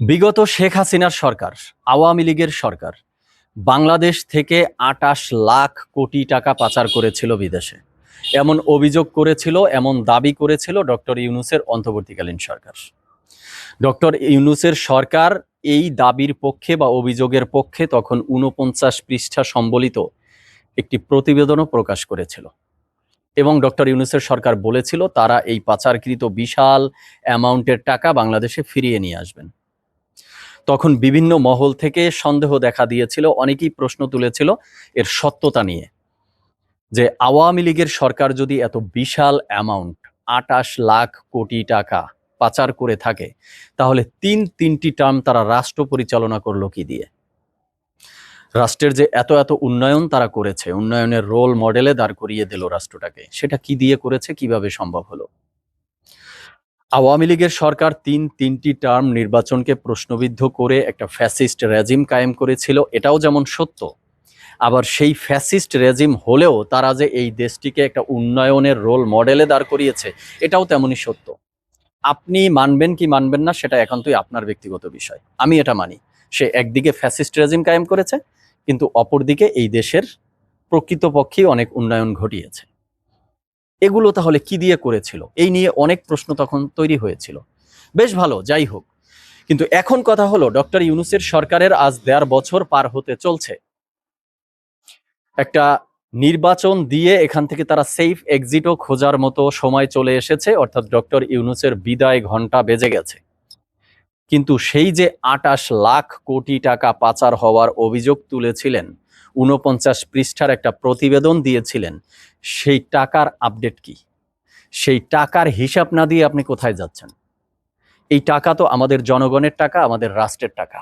বিগত শেখ হাসিনার সরকার, আওয়ামী লীগের সরকার, বাংলাদেশ থেকে আটাশ লাখ কোটি টাকা পাচার করেছিল বিদেশে। এমন অভিযোগ করেছিল, এমন দাবি করেছিল ডক্টর ইউনুসের অন্তর্বর্তীকালীন সরকার। ডক্টর ইউনুসের সরকার এই দাবির পক্ষে বা অভিযোগের পক্ষে তখন উনপঞ্চাশ পৃষ্ঠা সম্বলিত একটি প্রতিবেদনও প্রকাশ করেছিল। এবং ডক্টর ইউনুসের সরকার বলেছিল, তারা এই পাচারকৃত বিশাল অ্যামাউন্টের টাকা বাংলাদেশে ফিরিয়ে নিয়ে আসবেন। তখন বিভিন্ন মহল থেকে সন্দেহ দেখা দিয়েছিল, অনেকেই প্রশ্ন তুলেছিল এর সত্যতা নিয়ে যে আওয়ামী লীগের সরকার যদি এত বিশাল অ্যামাউন্ট আটাশ লাখ কোটি টাকা পাচার করে থাকে, তাহলে তিন তিনটি টার্ম তারা রাষ্ট্র পরিচালনা করল কি দিয়ে? রাষ্ট্রের যে এত এত উন্নয়ন তারা করেছে, উন্নয়নের রোল মডেলে দাঁড় করিয়ে দিল রাষ্ট্রটাকে, সেটা কি দিয়ে করেছে, কীভাবে সম্ভব হলো? আওয়ামী লীগের সরকার তিন তিনটি টার্ম নির্বাচনকে প্রশ্নবিদ্ধ করে একটা ফ্যাসিস্ট রেজিম কায়েম করেছিল, এটাও যেমন সত্য। আবার সেই ফ্যাসিস্ট রেজিম হলেও তারা যে এই দেশটিকে একটা উন্নয়নের রোল মডেলে দাঁড় করিয়েছে, এটাও তেমনই সত্য। আপনি মানবেন কি মানবেন না, সেটা একান্তই আপনার ব্যক্তিগত বিষয়। আমি এটা মানি। সে একদিকে ফ্যাসিস্ট রেজিম কায়েম করেছে, কিন্তু অপরদিকে এই দেশের প্রকৃতপক্ষেই অনেক উন্নয়ন ঘটিয়েছে। এগুলো তাহলে কি দিয়ে করেছিল? এই নিয়ে অনেক প্রশ্ন তখন তৈরি হয়েছিল। বেশ ভালো, যাই হোক। কিন্তু এখন কথা হলো, ডক্টর ইউনুসের সরকারের আজ দেড় বছর পার হতে চলছে। একটা নির্বাচন দিয়ে এখান থেকে তারা সেফ এক্সিটও খোঁজার মতো সময় চলে এসেছে, অর্থাৎ ডক্টর ইউনুসের বিদায় ঘণ্টা বেজে গেছে। কিন্তু সেই যে আটাশ লাখ কোটি টাকা পাচার হওয়ার অভিযোগ তুলেছিলেন উনপঞ্চাশ পৃষ্ঠার একটা প্রতিবেদন দিয়েছিলেন, সেই টাকার আপডেট কি? সেই টাকার হিসাব না দিয়ে আপনি কোথায় যাচ্ছেন? এই টাকা তো আমাদের জনগণের টাকা, আমাদের রাষ্ট্রের টাকা।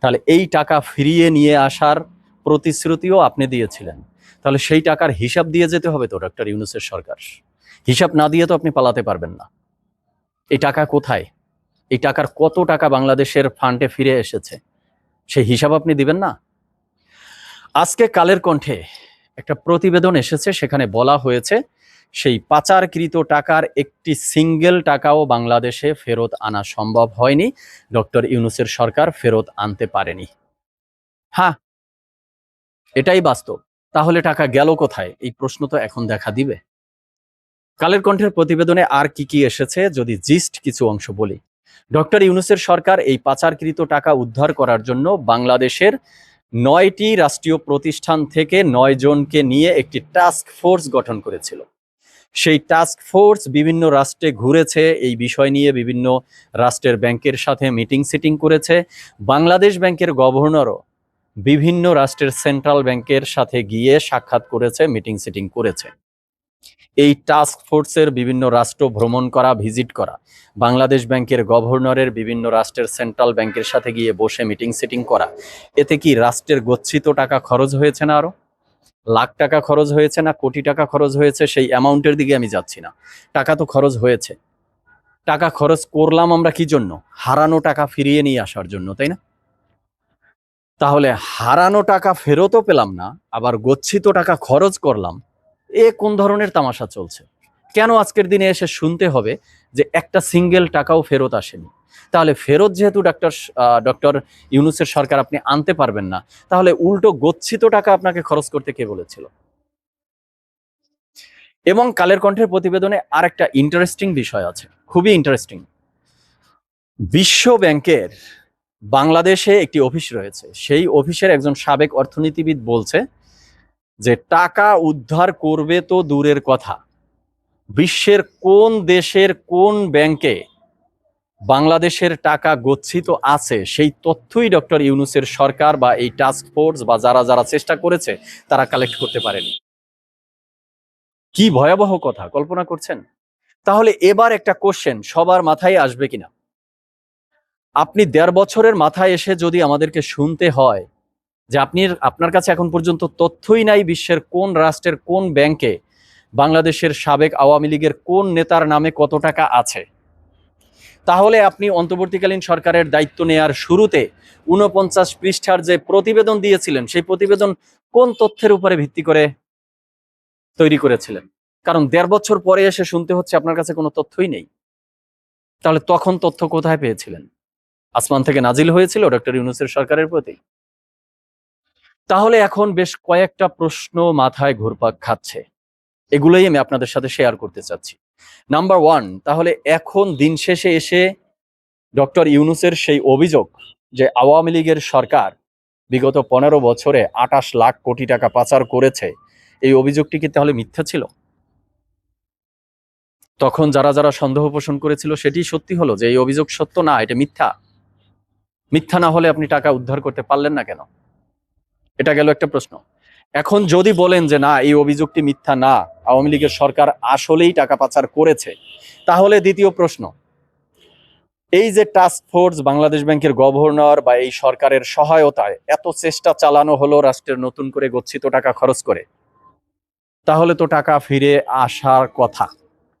তাহলে এই টাকা ফিরিয়ে নিয়ে আসার প্রতিশ্রুতিও আপনি দিয়েছিলেন। তাহলে সেই টাকার হিসাব দিয়ে যেতে হবে তো ডক্টর ইউনুসের সরকার। হিসাব না দিয়ে তো আপনি পালাতে পারবেন না। এই টাকা কোথায়? এই টাকার কত টাকা বাংলাদেশের ফান্ডে ফিরে এসেছে? সেই হিসাব আপনি দিবেন না? আজকে কালের কণ্ঠে একটা প্রতিবেদন এসেছে, সেখানে বলা হয়েছে, সেই পাচারকৃত টাকার একটি সিঙ্গেল টাকাও বাংলাদেশে ফেরত আনা সম্ভব হয়নি। ডক্টর ইউনুসের সরকার ফেরত আনতে পারেনি। হ্যাঁ এটাই বাস্তব। তাহলে টাকা গেল কোথায়? এই প্রশ্ন তো এখন দেখা দিবে। কালের কণ্ঠের প্রতিবেদনে আর কি কি এসেছে, যদি জিস্ট কিছু অংশ বলি। ডক্টর ইউনুসের সরকার এই পাচারকৃত টাকা উদ্ধার করার জন্য বাংলাদেশের নয়টি রাষ্ট্রীয় প্রতিষ্ঠান থেকে নয় জনকে নিয়ে একটি টাস্ক ফোর্স গঠন করেছিল। সেই টাস্ক ফোর্স বিভিন্ন রাষ্ট্রে ঘুরেছে, এই বিষয় নিয়ে বিভিন্ন রাষ্ট্রের ব্যাংকের সাথে মিটিং সিটিং করেছে। বাংলাদেশ ব্যাংকের গভর্নরও বিভিন্ন রাষ্ট্রের সেন্ট্রাল ব্যাংকের সাথে গিয়ে সাক্ষাৎ করেছে মিটিং সিটিং করেছে। এই টাস্ক ফোর্সের বিভিন্ন রাষ্ট্র ভ্রমণ করা ভিজিট করা। বাংলাদেশ ব্যাংকের গভর্নরের বিভিন্ন রাষ্ট্রের সেন্ট্রাল ব্যাংকের সাথে গিয়ে বসে মিটিং সিটিং করা। এতে কি রাষ্ট্রের গচ্ছিত টাকা খরচ হয়েছে না আরও? লাখ টাকা খরচ হয়েছে না কোটি টাকা খরচ হয়েছে? সেই অ্যামাউন্টের দিকে আমি যাচ্ছি না। টাকা তো খরচ হয়েছে। টাকা খরচ করলাম আমরা কি জন্য? হারানো টাকা ফিরিয়ে নিয়ে আসার জন্য, তাই না? তাহলে হারানো টাকা ফেরতও পেলাম না, আবার গচ্ছিত টাকা খরচ করলাম এ কোন ধরনের তামাশা চলছে? কেন আজকের দিনে এসে শুনতে হবে যে একটা সিঙ্গেল টাকাও ফেরত আসেনি? তাহলে ফেরত যেহেতু ডক্টর ডক্টর ইউনুসের সরকার আপনি আনতে পারবেন না, তাহলে উল্টো গচ্ছিত টাকা আপনাকে খরচ করতে কে বলেছিল? এবং কালের কণ্ঠের প্রতিবেদনে আর একটা ইন্টারেস্টিং বিষয় আছে, খুবই ইন্টারেস্টিং বিশ্ব ব্যাংকের বাংলাদেশে একটি অফিস রয়েছে, সেই অফিসের একজন সাবেক অর্থনীতিবিদ বলছে যে টাকা উদ্ধার করবে তো দূরের কথা। বিশ্বের কোন দেশের কোন ব্যাংকে বাংলাদেশের টাকা গচ্ছিত আছে, সেই তথ্যই ডক্টর ইউনুসের সরকার বা এই টাস্ক ফোর্স বা যারা যারা চেষ্টা করেছে, তারা কালেক্ট করতে পারেনি। কি ভয়াবহ কথা, কল্পনা করছেন? তাহলে এবার একটা কোশ্চেন সবার মাথায় আসবে কিনা? আপনি দেড় বছরের মাথায় এসে যদি আমাদেরকে শুনতে হয় যে আপনি আপনার কাছে এখন পর্যন্ত তথ্যই নাই বিশ্বের কোন রাষ্ট্রের কোন ব্যাংকে বাংলাদেশের সাবেক আওয়ামী লীগের কোন নেতার নামে কত টাকা আছে। তাহলে আপনি অন্তর্বর্তীকালীন সরকারের দায়িত্ব নেয়ার শুরুতে উনপঞ্চাশ পৃষ্ঠার যে প্রতিবেদন দিয়েছিলেন, সেই প্রতিবেদন কোন তথ্যের উপরে ভিত্তি করে তৈরি করেছিলেন? কারণ দেড় বছর পরে এসে শুনতে হচ্ছে আপনার কাছে কোনো তথ্যই নেই। তাহলে তখন তথ্য কোথায় পেয়েছিলেন? আসমান থেকে নাজিল হয়েছিল ডক্টর ইউনুসের সরকারের প্রতি। তাহলে এখন বেশ কয়েকটা প্রশ্ন মাথায় ঘুরপাক খাচ্ছে। এগুলোই আমি আপনাদের সাথে শেয়ার করতে চাচ্ছি। নাম্বার ওয়ান তাহলে এখন দিন শেষে এসে ডক্টর ইউনুসের সেই অভিযোগ যে আওয়ামী লীগের সরকার বিগত পনেরো বছরে আটাশ লাখ কোটি টাকা পাচার করেছে, এই অভিযোগটি কি তাহলে মিথ্যা ছিল? তখন যারা যারা সন্দেহ পোষণ করেছিল সেটি সত্যি হলো যে এই অভিযোগ সত্য না, এটা মিথ্যা। মিথ্যা না হলে আপনি টাকা উদ্ধার করতে পারলেন না কেন? এটা গেল একটা প্রশ্ন। এখন যদি বলেন যে না, এই অভিযোগটি মিথ্যা না, আওয়ামী লীগের সরকার আসলেই টাকা পাচার করেছে, তাহলে দ্বিতীয় প্রশ্ন, এই যে টাস্ক ফোর্স বাংলাদেশ ব্যাংকের গভর্নর বা এই সরকারের সহায়তায় এত চেষ্টা চালানো হলো রাষ্ট্রের নতুন করে গচ্ছিত টাকা খরচ করে, তাহলে তো টাকা ফিরে আসার কথা।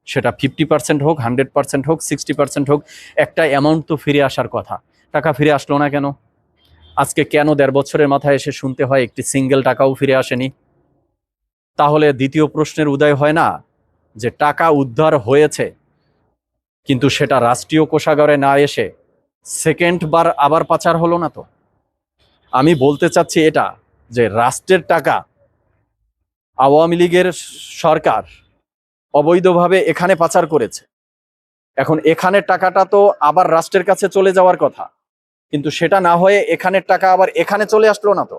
সেটা ফিফটি পার্সেন্ট হোক হান্ড্রেড পার্সেন্ট হোক সিক্সটি পার্সেন্ট হোক, একটা অ্যামাউন্ট তো ফিরে আসার কথা। টাকা ফিরে আসলো না কেন? আজকে কেন দেড় বছরের মাথায় এসে শুনতে হয় একটি সিঙ্গেল টাকাও ফিরে আসেনি? তাহলে দ্বিতীয় প্রশ্নের উদয় হয় না যে টাকা উদ্ধার হয়েছে, কিন্তু সেটা রাষ্ট্রীয় কোষাগারে না এসে সেকেন্ড বার আবার পাচার হলো না তো? আমি বলতে চাচ্ছি এটা যে রাষ্ট্রের টাকা আওয়ামী লীগের সরকার অবৈধভাবে এখানে পাচার করেছে। এখন এখানের টাকাটা তো আবার রাষ্ট্রের কাছে চলে যাওয়ার কথা। কিন্তু সেটা না হয়ে এখানের টাকা আবার এখানে চলে আসলো না তো।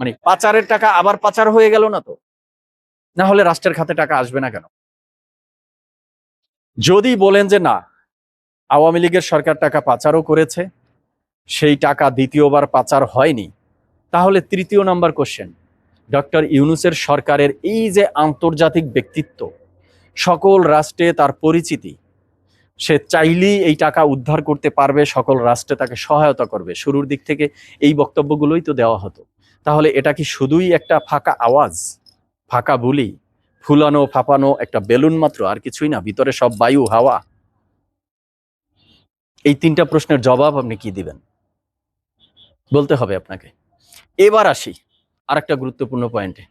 মানে পাচারের টাকা আবার পাচার হয়ে গেল না তো। না হলে রাষ্ট্রের খাতে টাকা আসবে না কেন? যদি বলেন যে না, আওয়ামী লীগের সরকার টাকা পাচারও করেছে, সেই টাকা দ্বিতীয়বার পাচার হয়নি, তাহলে তৃতীয় নাম্বার কোশ্চেন ডক্টর ইউনুসের সরকারের এই যে আন্তর্জাতিক ব্যক্তিত্ব, সকল রাষ্ট্রে তার পরিচিতি সে চাইলেই এই টাকা উদ্ধার করতে পারবে, সকল রাষ্ট্রে তাকে সহায়তা করবে। শুরুর দিক থেকে এই বক্তব্যগুলোই তো দেওয়া হতো। তাহলে এটা কি শুধুই একটা ফাঁকা আওয়াজ? ফাঁকা বুলি? ফুলানো, ফাঁপানো, একটা বেলুন মাত্র, আর কিছুই না, ভিতরে সব বায়ু, হাওয়া। এই তিনটা প্রশ্নের জবাব আপনি কি দিবেন? বলতে হবে আপনাকে। এবার আসি আর একটা গুরুত্বপূর্ণ পয়েন্টে।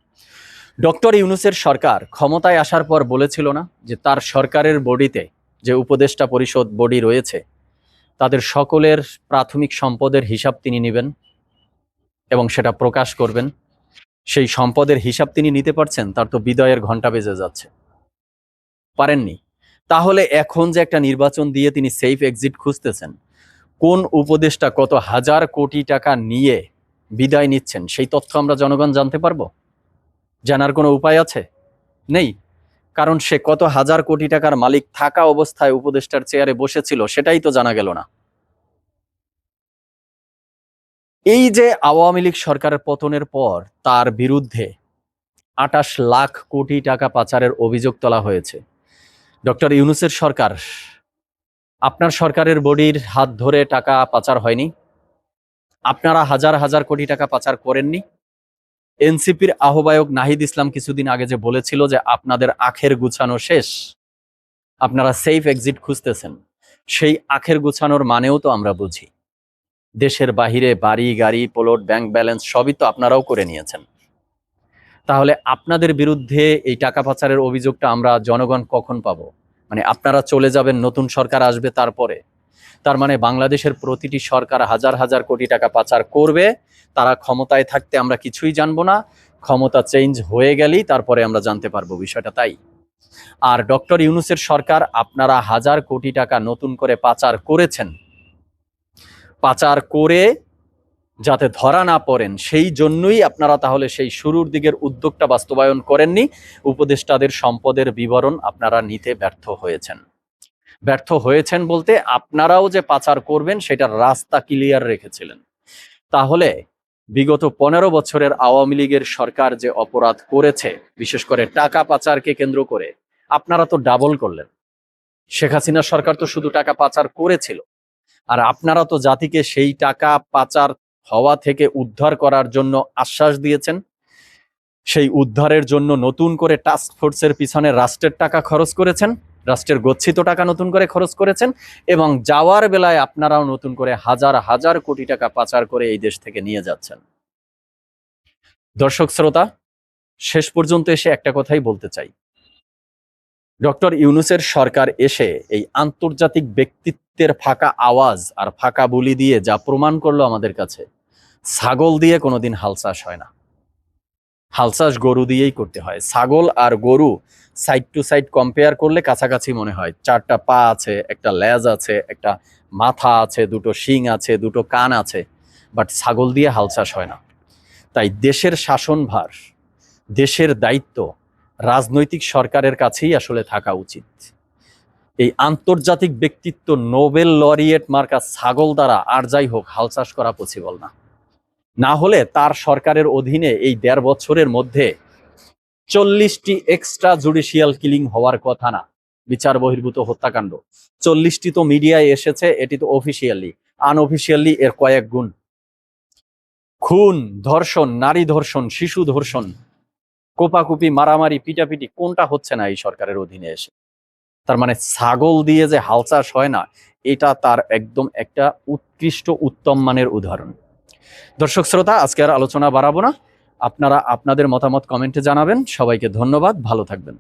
ডক্টর ইউনুসের সরকার ক্ষমতায় আসার পর বলেছিল না যে তার সরকারের বডিতে যে উপদেষ্টা পরিষদ বডি রয়েছে, তাদের সকলের প্রাথমিক সম্পদের হিসাব তিনি নেবেন এবং সেটা প্রকাশ করবেন। সেই সম্পদের হিসাব তিনি নিতে পারছেন, তার তো বিদয়ের ঘণ্টা বেজে যাচ্ছে। পারেননি। তাহলে এখন যে একটা নির্বাচন দিয়ে তিনি সেফ এক্সিট খুঁজতেছেন, কোন উপদেষ্টা কত হাজার কোটি টাকা নিয়ে বিদায় নিচ্ছেন, সেই তথ্য আমরা জনগণ জানতে পারব? জানার কোনো উপায় আছে? নেই? কারণ সে কত হাজার কোটি টাকার মালিক থাকা অবস্থায় উপদেষ্টার চেয়ারে বসেছিল সেটাই তো জানা গেল না। এই যে আওয়ামী লীগ সরকারের পতনের পর তার বিরুদ্ধে আটাশ লাখ কোটি টাকা পাচারের অভিযোগ তোলা হয়েছে। ডক্টর ইউনুসের সরকার, আপনার সরকারের বডির হাত ধরে টাকা পাচার হয়নি? আপনারা হাজার হাজার কোটি টাকা পাচার করেননি? এনসিপির আহ্বায়ক নাহিদ ইসলাম কিছুদিন আগে যে বলেছিল যে আপনাদের আখের গুছানো শেষ, আপনারা সেফ এক্সিট খুঁজতেছেন। সেই আখের গুছানোর মানেও তো আমরা বুঝি। দেশের বাহিরে বাড়ি, গাড়ি প্লট ব্যাংক ব্যালেন্স সবই তো আপনারাও করে নিয়েছেন। তাহলে আপনাদের বিরুদ্ধে এই টাকা পাচারের অভিযোগটা আমরা জনগণ কখন পাব? মানে আপনারা চলে যাবেন, নতুন সরকার আসবে তারপরে। তার মানে বাংলাদেশের প্রতিটি সরকার হাজার হাজার কোটি টাকা পাচার করবে, তারা ক্ষমতায় থাকতে আমরা কিছুই জানব না, ক্ষমতা চেঞ্জ হয়ে গেলেই তারপরে আমরা জানতে পারব বিষয়টা তাই। আর ডক্টর ইউনুসের সরকার আপনারা হাজার কোটি টাকা নতুন করে পাচার করেছেন। পাচার করে যাতে ধরা না পড়েন, সেই জন্যই আপনারা তাহলে সেই শুরুর দিকের উদ্যোগটা বাস্তবায়ন করেননি। উপদেষ্টাদের সম্পদের বিবরণ আপনারা নিতে ব্যর্থ হয়েছেন। ব্যর্থ হয়েছেন বলতে আপনারাও যে পাচার করবেন, সেটার রাস্তা ক্লিয়ার রেখেছিলেন। তাহলে বিগত পনেরো বছরের আওয়ামী লীগের সরকার যে অপরাধ করেছে, বিশেষ করে টাকা পাচারকে কেন্দ্র করে, আপনারা তো ডাবল করলেন। শেখ হাসিনা সরকার তো শুধু টাকা পাচার করেছিল। আর আপনারা তো জাতিকে সেই টাকা পাচার হওয়া থেকে উদ্ধার করার জন্য আশ্বাস দিয়েছেন। সেই উদ্ধারের জন্য নতুন করে টাস্ক ফোর্সের পিছনে রাষ্ট্রের টাকা খরচ করেছেন। রাষ্ট্রের গচ্ছিত টাকা নতুন করে খরচ করেছেন এবং যাওয়ার বেলায় আপনারাও নতুন করে হাজার হাজার কোটি টাকা পাচার করে এই দেশ থেকে নিয়ে যাচ্ছেন। দর্শক, শ্রোতা, শেষ পর্যন্ত এসে একটা কথাই বলতে চাই। ডক্টর ইউনুসের সরকার এসে এই আন্তর্জাতিক ব্যক্তিত্বের ফাঁকা আওয়াজ আর ফাঁকা বুলি দিয়ে যা প্রমাণ করল আমাদের কাছে, ছাগল দিয়ে কোনোদিন হাল চাষ হয় না। হাল চাষ গরু দিয়েই করতে হয়। ছাগল আর গরু সাইড টু সাইড কম্পেয়ার করলে কাছাকাছি মনে হয়। চারটা পা আছে, একটা লেজ আছে, একটা মাথা আছে, দুটো শিং আছে, দুটো কান আছে। বাট ছাগল দিয়ে হাল চাষ হয় না। তাই দেশের শাসনভার, দেশের দায়িত্ব রাজনৈতিক সরকারের কাছেই আসলে থাকা উচিত। এই আন্তর্জাতিক ব্যক্তিত্ব নোবেল লরিয়েট মার্কা ছাগল দ্বারা আর যাই হোক হাল চাষ করা পসিবল না। না হলে তার সরকারের অধীনে এই দেড় বছরের মধ্যে চল্লিশটি এক্সট্রা জুডিশিয়াল কিলিং হওয়ার কথা না। বিচার বহির্ভূত হত্যাকাণ্ড। চল্লিশটি তো মিডিয়ায় এসেছে, এটি তো অফিসিয়ালি আনঅফিসিয়ালি এর কয়েক গুণ। খুন, ধর্ষণ, নারী ধর্ষণ, শিশু ধর্ষণ, কোপাকুপি, মারামারি, পিটাপিটি, কোনটা হচ্ছে না এই সরকারের অধীনে এসে? তার মানে ছাগল দিয়ে যে হাল চাষ হয় না, এটা তার একদম একটা উৎকৃষ্ট উত্তম মানের উদাহরণ। দর্শক শ্রোতা, আজকে আর আলোচনা বাড়াবো না। আপনারা আপনাদের মতামত কমেন্টে জানাবেন। সবাইকে ধন্যবাদ। ভালো থাকবেন।